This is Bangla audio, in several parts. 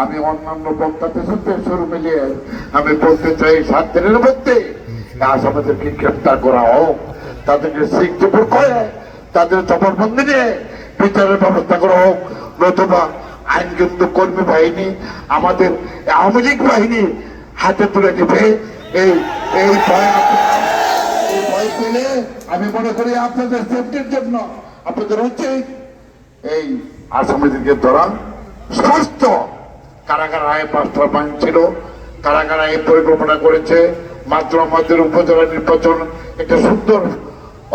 আমি অন্যান্য বক্তাদের সাথে শুরু মিলিয়ে আমি বলতে চাই, সাত দিনের মধ্যে আসামিদেরকে গ্রেপ্তার করা হোক। তাদেরকে সিংপুর করে তাদের জবানবন্দি নিয়ে বিচারের ব্যবস্থা করা হোক। নতুবা আইন কর্মী বাহিনী, আমাদের আওয়ামী লীগ বাহিনী হাতে তুলে দিবে। এই এই ভয় আমি মনে করি আপনাদের সেফটির জন্য আপনাদের উচিত। এই, আসামিদেরকে ধরা। স্পষ্ট কারা কারা এই পাঁচটা মান ছিল কারা কারা এই পরিকল্পনা করেছে মাত্র আমাদের উপজেলা নির্বাচন একটা সুন্দর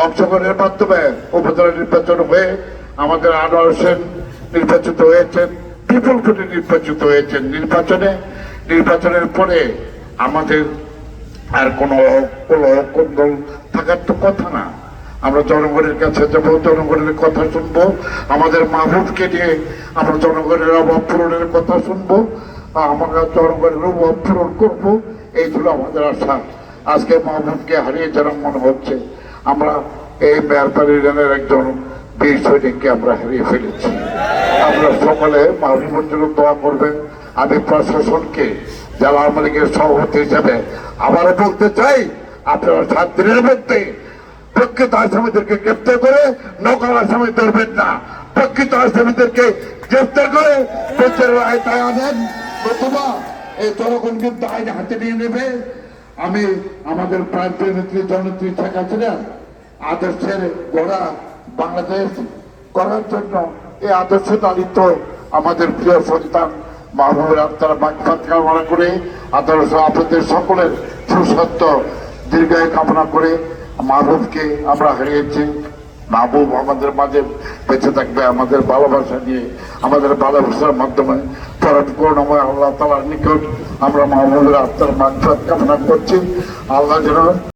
অংশগ্রহণের মাধ্যমে উপজেলা নির্বাচন হয়ে আমাদের আনোয়ার হোসেন নির্বাচিত হয়েছেন বিপুল ভোটে নির্বাচিত হয়েছেন নির্বাচনে নির্বাচনের পরে আমাদের আর কোনো কোনো থাকার তো কথা না আমরা জনগণের কাছে যাব, জনগণের কথা শুনব। আমাদের মাহবুবকে নিয়ে আমরা জনগণের অভাব পূরণের কথা শুনব। আমরা জনগণের অভাব পূরণ করব, এই ছিল আমাদের আশা। আজকে মাহবুবকে হারিয়ে যেরকম মনে হচ্ছে। আমরা এই মেয়ারপাড়ি ইরানের একজন বীর সৈনিককে আমরা হারিয়ে ফেলেছি। আমরা সকলে মাহবুবের জন্য দোয়া করবেন। আমি প্রশাসনকে, জেলা আওয়ামী লীগের সভাপতি হিসেবে আবারও বলতে চাই, আপনারা সাত দিনের মধ্যে প্রকৃত আসামিদেরকে গ্রেপ্তার করে, নকল আসামি ধরবেন না। প্রকৃত আসামিদেরকে গ্রেপ্তার করে, বিচারের আয়তায় আনেন। নতুবা এই জনগণ কিন্তু আইন হাতে নিয়ে নেবে। আমি আমাদের প্রান্তীয় নেত্রী, জননেত্রী শেখ হাসিনা আদর্শের গড়া বাংলাদেশ করার জন্য এই আদর্শ তালিত আমাদের প্রিয় সন্তান মাহবুবের আত্মার বাগফাত কামনা করে, আদর্শ আপনাদের সকলের সুস্বাস্থ্য দীর্ঘায় কামনা করে মাহবুবকে আমরা হারিয়েছি। মাহবুব আমাদের মাঝে বেঁচে থাকবে, আমাদের ভালোবাসা নিয়ে, আমাদের ভালোবাসার মাধ্যমে। পরম করুণাময় আল্লাহ তালার নিকট আমরা মাহবুবের আত্মার বাগফাত কামনা করছি। আল্লাহ যেন